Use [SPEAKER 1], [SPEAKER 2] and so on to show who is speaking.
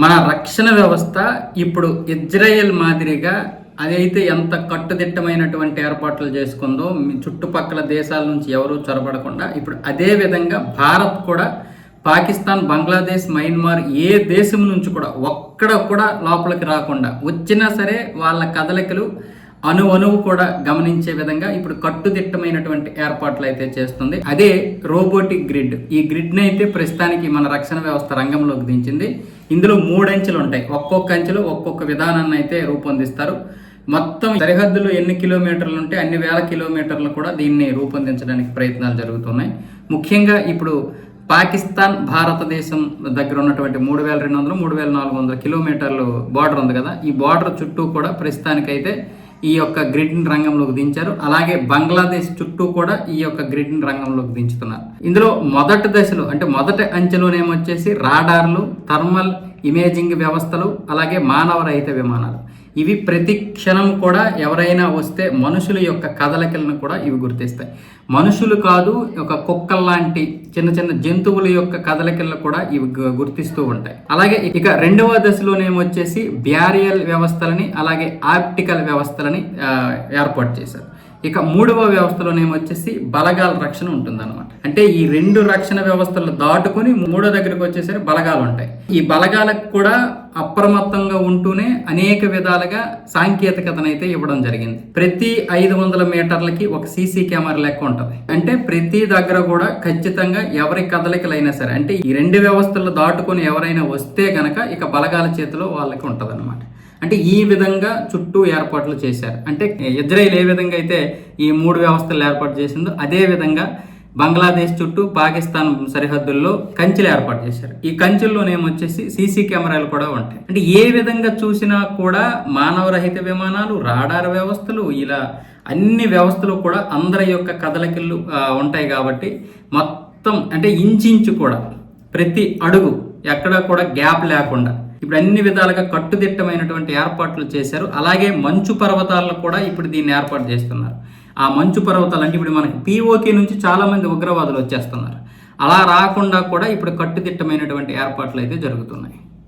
[SPEAKER 1] మన రక్షణ వ్యవస్థ ఇప్పుడు ఇజ్రాయెల్ మాదిరిగా అదైతే ఎంత కట్టుదిట్టమైనటువంటి ఏర్పాట్లు చేసుకుందో చుట్టుపక్కల దేశాల నుంచి ఎవరూ చొరబడకుండా ఇప్పుడు అదే విధంగా భారత్ కూడా పాకిస్తాన్ బంగ్లాదేశ్ మయన్మార్ ఏ దేశం నుంచి కూడా ఒక్కడ కూడా లోపలికి రాకుండా వచ్చినా సరే వాళ్ళ కదలికలు అణు అణువు కూడా గమనించే విధంగా ఇప్పుడు కట్టుదిట్టమైనటువంటి ఏర్పాట్లు అయితే చేస్తుంది. అదే రోబోటిక్ గ్రిడ్. ఈ గ్రిడ్ని అయితే ప్రస్తుతానికి మన రక్షణ వ్యవస్థ రంగంలోకి దించింది. ఇందులో మూడు అంచెలు ఉంటాయి ఒక్కొక్క అంచెలు ఒక్కొక్క విధానాన్ని అయితే రూపొందిస్తారు. మొత్తం సరిహద్దులు ఎన్ని కిలోమీటర్లు ఉంటే అన్ని వేల కిలోమీటర్లు కూడా దీన్ని రూపొందించడానికి ప్రయత్నాలు జరుగుతున్నాయి. ముఖ్యంగా ఇప్పుడు పాకిస్తాన్ భారతదేశం దగ్గర ఉన్నటువంటి మూడు వేల రెండు వందలు మూడు వేల నాలుగు వందల కిలోమీటర్లు బార్డర్ ఉంది కదా. ఈ బార్డర్ చుట్టూ కూడా ప్రస్తుతానికైతే ఈ యొక్క గ్రిడ్ని రంగంలోకి దించారు. అలాగే బంగ్లాదేశ్ చుట్టూ కూడా ఈ యొక్క గ్రిడ్ని రంగంలోకి దించుతున్నారు. ఇందులో మొదటి దశలో అంటే మొదటి అంచెలోనేమొచ్చేసి రాడార్లు థర్మల్ ఇమేజింగ్ వ్యవస్థలు అలాగే మానవరహిత విమానాలు. ఇవి ప్రతి క్షణం కూడా ఎవరైనా వస్తే మనుషుల యొక్క కదలికలను కూడా ఇవి గుర్తిస్తాయి. మనుషులు కాదు ఒక కుక్కల్లాంటి చిన్న చిన్న జంతువుల యొక్క కదలికలను కూడా ఇవి గుర్తిస్తూ ఉంటాయి. అలాగే ఇక రెండవ దశలోనేమొచ్చేసి బ్యారియల్ వ్యవస్థలని అలాగే ఆప్టికల్ వ్యవస్థలని ఏర్పాటు చేశారు. ఇక మూడవ వ్యవస్థలోనేమొచ్చేసి బలగాల రక్షణ ఉంటుందన్నమాట. అంటే ఈ రెండు రక్షణ వ్యవస్థలు దాటుకొని మూడో దగ్గరికి వచ్చేసరికి బలగాలు ఉంటాయి. ఈ బలగాలకు కూడా అప్రమత్తంగా ఉంటూనే అనేక విధాలుగా సాంకేతికతనైతే ఇవ్వడం జరిగింది. ప్రతి ఐదు వందల మీటర్లకి ఒక సీసీ కెమెరా లెక్క ఉంటుంది. అంటే ప్రతి దగ్గర కూడా ఖచ్చితంగా ఎవరి కదలికలైనా సరే అంటే ఈ రెండు వ్యవస్థలు దాటుకొని ఎవరైనా వస్తే గనక ఇక బలగాల చేతిలో వాళ్ళకి ఉంటదన్నమాట. అంటే ఈ విధంగా చుట్టూ ఏర్పాట్లు చేశారు. అంటే ఇజ్రాయిల్ ఏ విధంగా అయితే ఈ మూడు వ్యవస్థలు ఏర్పాటు చేసిందో అదే విధంగా బంగ్లాదేశ్ చుట్టూ పాకిస్తాన్ సరిహద్దుల్లో కంచెలు ఏర్పాటు చేశారు. ఈ కంచెల్లోనేమొచ్చేసి సీసీ కెమెరాలు కూడా ఉంటాయి. అంటే ఏ విధంగా చూసినా కూడా మానవరహిత విమానాలు రాడార్ వ్యవస్థలు ఇలా అన్ని వ్యవస్థలు కూడా అందరి యొక్క కదలకిల్లు ఉంటాయి కాబట్టి మొత్తం అంటే ఇంచించు కూడా ప్రతి అడుగు ఎక్కడా కూడా గ్యాప్ లేకుండా ఇప్పుడు అన్ని విధాలుగా కట్టుదిట్టమైనటువంటి ఏర్పాట్లు చేశారు. అలాగే మంచు పర్వతాలను కూడా ఇప్పుడు దీన్ని ఏర్పాటు చేస్తున్నారు. ఆ మంచు పర్వతాలు అంటే ఇప్పుడు మనకి పీఓకే నుంచి చాలా మంది ఉగ్రవాదులు వచ్చేస్తున్నారు. అలా రాకుండా కూడా ఇప్పుడు కట్టుదిట్టమైనటువంటి ఏర్పాట్లు అయితే జరుగుతున్నాయి.